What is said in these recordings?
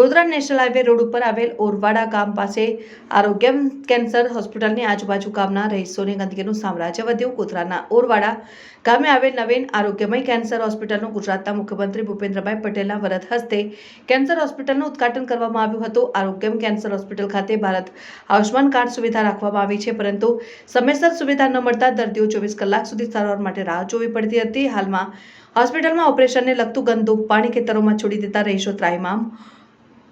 Godhra national highway road ઉપર આવેલ ઓરવાડા ગામ પાસે આરોગ્યમ કેન્સર હોસ્પિટલની આજુબાજુ ગામના રહીશોની ગંદકીનું સામ્રાજ્ય વધ્યું. ગોધરાના ઓરવાડા ગામે આવેલ નવીન આરોગ્યમય કેન્સર હોસ્પિટલનું ગુજરાતના મુખ્યમંત્રી ભૂપેન્દ્રભાઈ પટેલના વરદ હસ્તે કેન્સર હોસ્પિટલનું ઉદ્ઘાટન કરવામાં આવ્યું હતું. આરોગ્યમ કેન્સર હોસ્પિટલ ખાતે ભારત આયુષ્માન કાર્ડ સુવિધા રાખવામાં આવી છે, પરંતુ સમયસર સુવિધા ન મળતા દર્દીઓ ચોવીસ કલાક સુધી સારવાર માટે રાહ જોવી પડતી હતી. હાલમાં હોસ્પિટલમાં ઓપરેશનને લગતું ગંદુ પાણી ખેતરોમાં છોડી દેતા રહીશો ત્રાહિમામ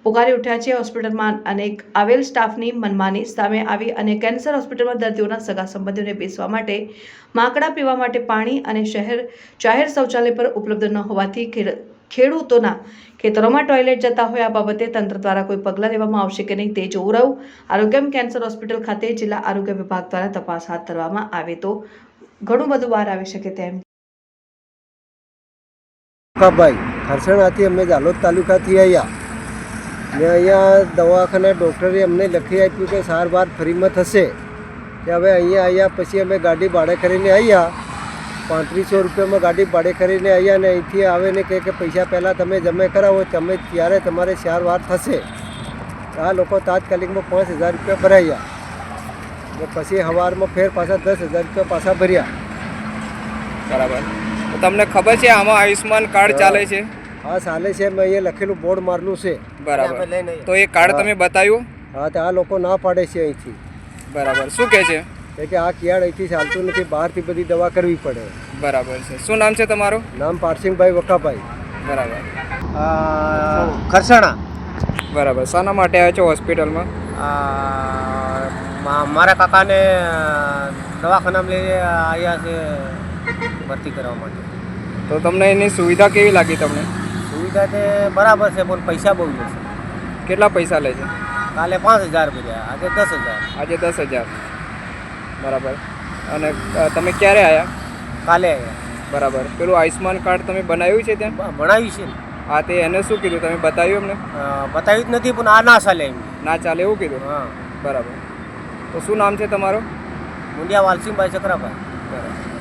પુકારી ઉઠ્યા છે હોસ્પિટલમાં અનેક આવેલ સ્ટાફની મનમાની સામે આવી અને કેન્સર હોસ્પિટલમાં દર્દીઓના સગા સંબંધીઓને બેસવા માટે, માકડા પીવા માટે પાણી અને શહેર, જાહેર શૌચાલય પર ઉપલબ્ધ ન હોવાથી ખેડ- ખેડૂતોના ખેતરોમાં ટોયલેટ જતા હોય આ બાબતે તંત્ર દ્વારા કોઈ પગલાં લેવામાં આવશે કે નહીં તે જોવું રહ્યું. આરોગ્યમ કેન્સર હોસ્પિટલ ખાતે જિલ્લા આરોગ્ય વિભાગ દ્વારા તપાસ હાથ ધરવામાં આવે તો ઘણું બધું બહાર આવી શકે તેમ. ભાઈ ખરસણાથી અમે જાલોદ તાલુકાથી આવ્યા ને અહીંયા દવાખાના ડૉક્ટરે અમને લખી આપ્યું કે સારવાર ફ્રીમાં થશે. કે હવે અહીંયા આવ્યા પછી અમે ગાડી ભાડે કરીને આવ્યા પાંત્રીસો રૂપિયામાં ગાડી ભાડે કરીને આવ્યા ને અહીંથી આવે ને કે પૈસા પહેલાં તમે જમે કરાવો, તમે ત્યારે તમારે સારવાર થશે. આ લોકો તાત્કાલિકમાં પાંચ હજાર રૂપિયા ભરાયા. ને પછી સવારમાં ફેર પાછા દસ હજાર રૂપિયા પાછા ભર્યા. બરાબર. તમને ખબર છે આમાં આયુષ્યમાન કાર્ડ ચાલે છે? હા ચાલે છે મેં અહીંયા લખેલું બોર્ડ મારેલું છે. બરાબર. તો એ કાર્ડ તમે બતાવ્યું? હા તો આ લોકો ના પાડે છે અહીંથી. બરાબર. શું કહે છે? કે આ કિયાડ અહીંથી ચાલતું નથી બહારથી બધી દવા કરવી પડે. બરાબર છે. શું નામ છે તમારું? નામ પારસિંગભાઈ વખાભાઈ. બરાબર. ખરસાણા. બરાબર. શાના માટે આવ્યા છો હોસ્પિટલમાં? મારા કાકાને દવાખાનામાં લઈને આવ્યા છે ભરતી કરવા માટે. તો તમને એની સુવિધા કેવી લાગી તમને? સુવિધા તે બરાબર છે પણ પૈસા બહુ છે. કેટલા પૈસા લે છે? કાલે પાંચ હજાર રૂપિયા આજે દસ હજાર. આજે દસ હજાર. બરાબર. અને તમે ક્યારે આવ્યા કાલે આવ્યા બરાબર. પેલું આયુષ્માન કાર્ડ તમે બનાવ્યું છે ત્યાં? બનાવ્યું છે હા તે એને શું કીધું? તમે બતાવ્યું એમને? બતાવ્યું જ નથી પણ આ ના ચાલે એમ. ના ચાલે એવું કીધું? હા. બરાબર. તો શું નામ છે તમારું? મુંડિયા વાલસિંહભાઈ ચક્રાભાઈ. બરાબર.